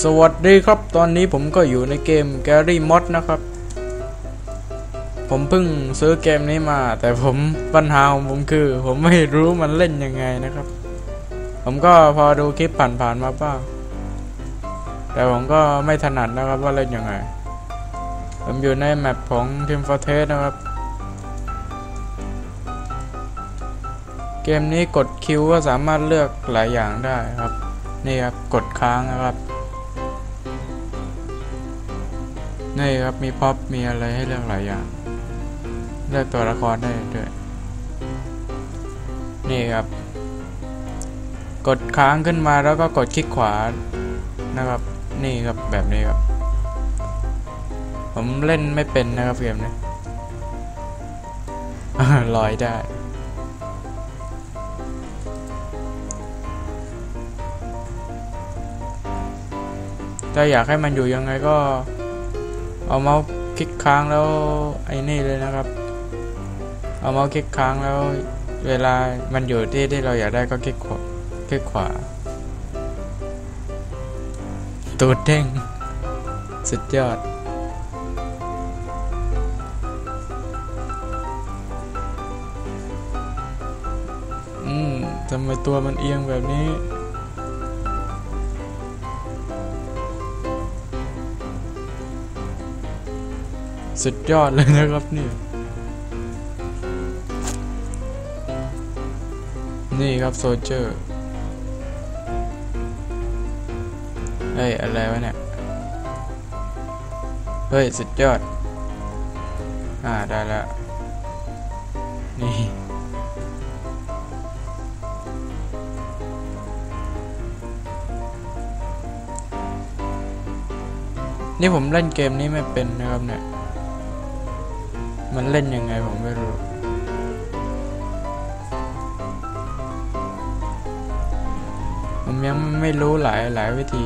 สวัสดีครับ ตอนนี้ผมก็อยู่ในเกม Gary Mod นะครับ ผมเพิ่งซื้อเกมนี้มา แต่ผมปัญหาของผมคือ ผมไม่รู้มันเล่นยังไงนะครับ ผมก็พอดูคลิปผ่านๆมาบ้าง แต่ผมก็ไม่ถนัดนะครับว่าเล่นยังไง ผมอยู่ในแมปของ Team Fortress นะครับ เกมนี้กดคิวก็สามารถเลือกหลายอย่างได้ครับ นี่ครับ กดค้างนะครับ นี่ครับมีพ็อปมีอะไรให้เลือกหลายอย่างเลือกตัวละครได้ด้วย นี่ครับ กดค้างขึ้นมาแล้วก็กดคลิกขวานะครับ นี่ครับแบบนี้ครับ ผมเล่นไม่เป็นนะครับเกมนี้ลอยได้ถ้าอยากให้มันอยู่ยังไงก็ เอาเมาส์คลิกค้างแล้วไอ้นี่เลยนะครับ เอาเมาส์คลิกค้างแล้วเวลามันอยู่ที่ที่เราอยากได้ก็คลิกขวาคลิกขวาตูดเด้งสุดยอด อืมทำไมตัวมันเอียงแบบนี้ สุดยอดเลยนะครับเนี่ย นี่ครับโซเจอร์เฮ้ย อะไรวะเนี่ย เฮ้ย สุดยอด อ่า ได้แล้วนี่นี่ผมเล่นเกมนี้ไม่เป็นนะครับเนี่ย มันเล่นยังไงผมไม่รู้ผมยังไม่รู้หลายหลายวิธี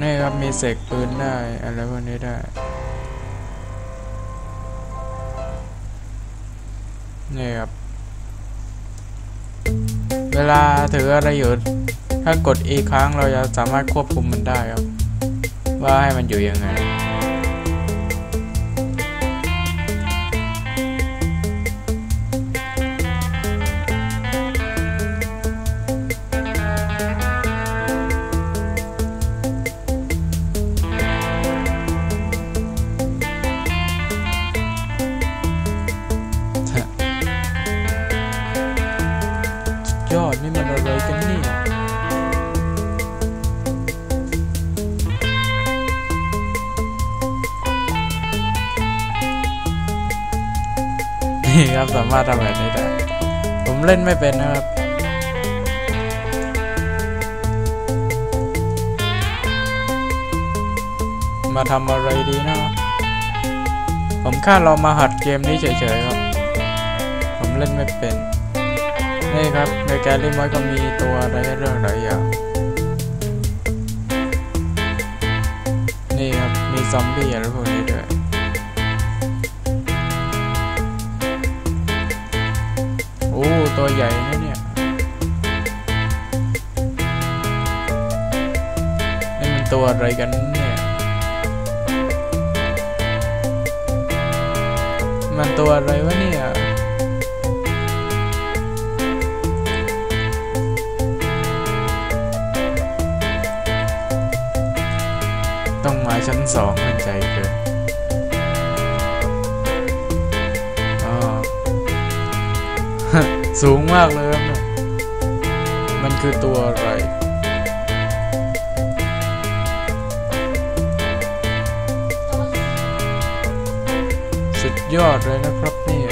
นี่ครับมีเสกปืนได้อะไรพวกนี้ได้นี่ครับ เวลาถืออะไรอยู่ ถ้ากดอีกครั้งเราจะสามารถควบคุมมันได้ครับ ว่าให้มันอยู่ยังไง ยอดนี่มันอะไรกันเนี่ย นี่ครับสามารถทำแบบนี้ได้ ผมเล่นไม่เป็นนะครับมาทำอะไรดีนะ ผมแค่เรามาหัดเกมนี้เฉยๆครับ ผมเล่นไม่เป็น นี่ครับ ในแกลลี่มอยก็มีตัวอะไรเรื่องหลายอย่าง นี่ครับ มีซอมบี้อะไรพวกนี้ด้วย ตัวใหญ่นะเนี่ยนี่มันตัวอะไรกันเนี่ย มันตัวอะไรวะเนี่ยต้องมาชั้นสองมันใจ สูงมากเลยครับเนี่ยมันคือตัวอะไร สุดยอดเลยนะครับเนี่ย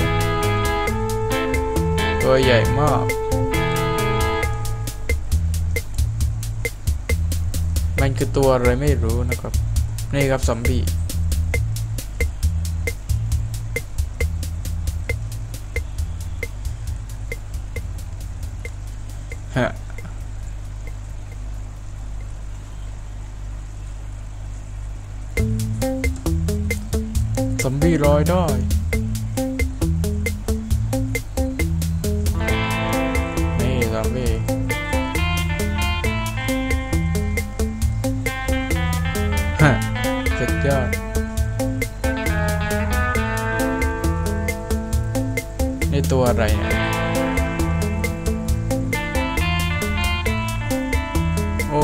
ตัวใหญ่มาก มันคือตัวอะไรไม่รู้นะครับ นี่ครับซอมบี้ ซอมบี้ลอยได้นี่ามวิฮะสุดยอดนี่ตัวอะไรเนี่ยโอ้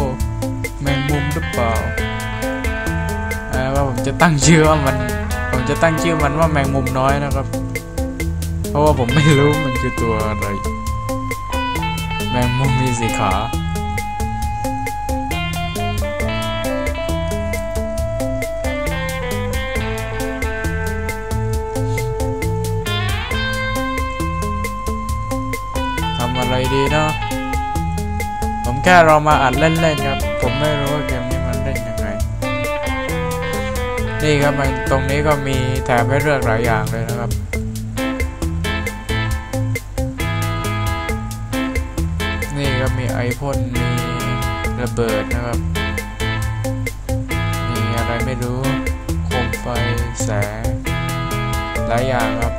แมงมุมหรือเปล่าอ่าว่าผมจะตั้งชื่อว่ามันผม จะตั้งชื่อมันว่าแมงมุมน้อยนะครับ เพราะว่าผมไม่รู้มันคือตัวอะไร แมงมุมมีสีขาทำอะไรดีเนาะผมแค่เรามาอัดเล่นๆครับ ผมไม่รู้ว่าเกม นี่ครับมันตรงนี้ก็มีแถบให้เลือกหลายอย่างเลยนะครับ นี่ก็มีไอพ่นมีระเบิดนะครับ มีอะไรไม่รู้โคมไฟแสงหลายอย่างครับ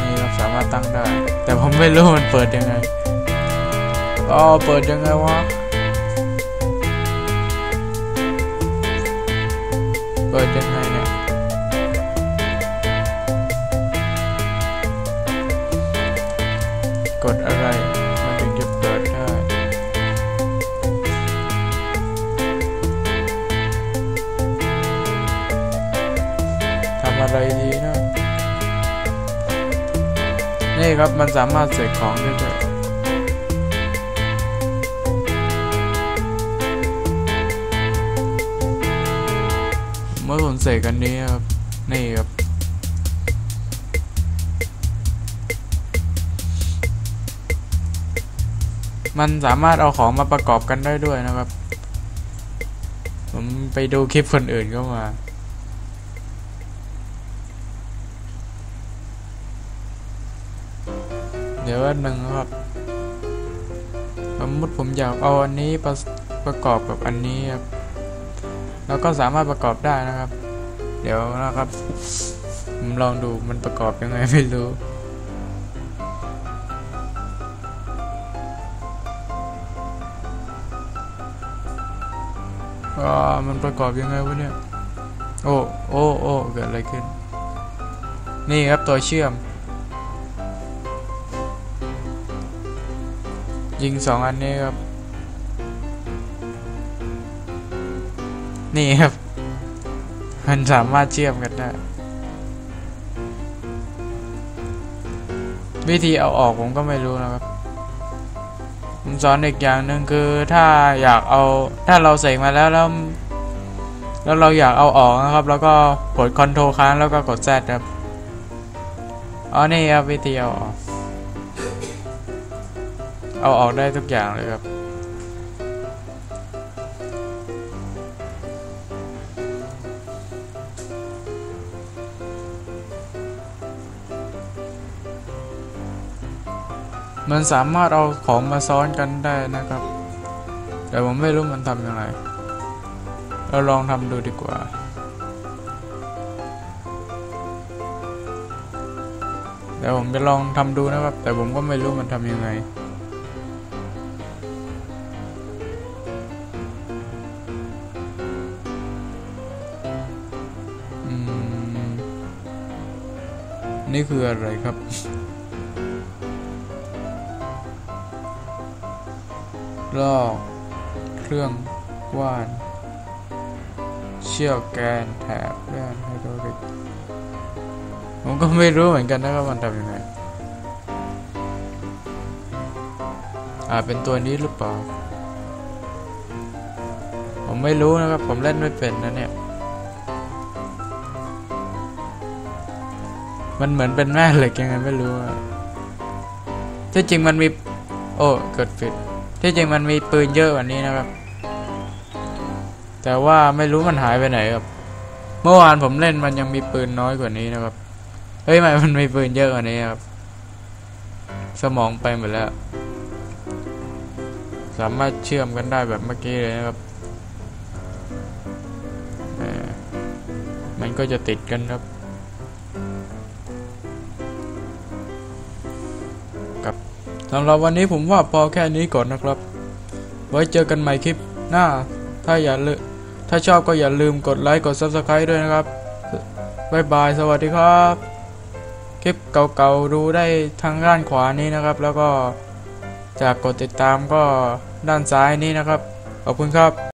นี่ครับสามารถตั้งได้ แต่ผมไม่รู้มันเปิดยังไงอ๋อเปิดยังไงวะ เปิดยังไงเนี่ยกดอะไรมันถึงจะเปิดได้ ทำอะไรดีนะ นี่ครับมันสามารถเสกของได้ด้วย เมื่อผมเสกอันนี้ครับ นี่ครับ มันสามารถเอาของมาประกอบกันได้ด้วยนะครับ ผมไปดูคลิปคนอื่นเข้ามาเดี๋ยววันหนึ่งครับสมมติผมอยากเอาอันนี้ประประกอบกับอันนี้ครับ แล้วก็สามารถประกอบได้นะครับ เดี๋ยวนะครับผมลองดูมันประกอบยังไงไม่รู้อ่ามันประกอบยังไงวะเนี่ย โอ้ โอ้ โอ้ เกิดอะไรขึ้น นี่ครับตัวเชื่อม ยิงสองอันนี้ครับ นี่ครับ มันสามารถเชื่อมกันได้วิธีเอาออกผมก็ไม่รู้นะครับ ผมสอนอีกอย่างหนึ่งคือถ้าอยากเอาถ้าเราเสกมาแล้วแล้วแล้วเราอยากเอาออกนะครับ แล้วก็กดคอนโทรลค้างแล้วก็กด Z ครับอ๋อนี่ครับวิธีเอาออก เอาออกได้ทุกอย่างเลยครับ มันสามารถเอาของมาซ้อนกันได้นะครับ แต่ผมไม่รู้มันทำยังไงเราลองทำดูดีกว่า เดี๋ยวผมจะลองทำดูนะครับ แต่ผมก็ไม่รู้มันทำยังไงนี่คืออะไรครับ ลอก เครื่องว่าน เชือกแกนแถบเลื่อนไฮดรอลิกผมก็ไม่รู้เหมือนกันนะครับมันทำยังไงอ่าเป็นตัวนี้หรือเปล่า ผมไม่รู้นะครับ ผมเล่นไม่เป็นนะเนี่ย มันเหมือนเป็นแม่เหล็กยังไงไม่รู้ที่จริงมันมี โอ้ เกิดผิด ที่จริงมันมีปืนเยอะกว่านี้นะครับ แต่ว่าไม่รู้มันหายไปไหนครับ เมื่อวานผมเล่นมันยังมีปืนน้อยกว่านี้นะครับ เฮ้ยไม่มันมีปืนเยอะกว่านี้ครับ สมองไปหมดแล้ว สามารถเชื่อมกันได้แบบเมื่อกี้เลยนะครับเอ่อมันก็จะติดกันครับ สำหรับวันนี้ผมว่าพอแค่นี้ก่อนนะครับ ไว้เจอกันใหม่คลิปหน้า ถ้าอย่าลืมถ้าชอบก็อย่าลืมกดไลค์กด Subscribe ด้วยนะครับบ๊ายบาย สวัสดีครับ คลิปเก่าๆดูได้ทางด้านขวานี้นะครับ แล้วก็จากกดติดตามก็ด้านซ้ายนี้นะครับ ขอบคุณครับ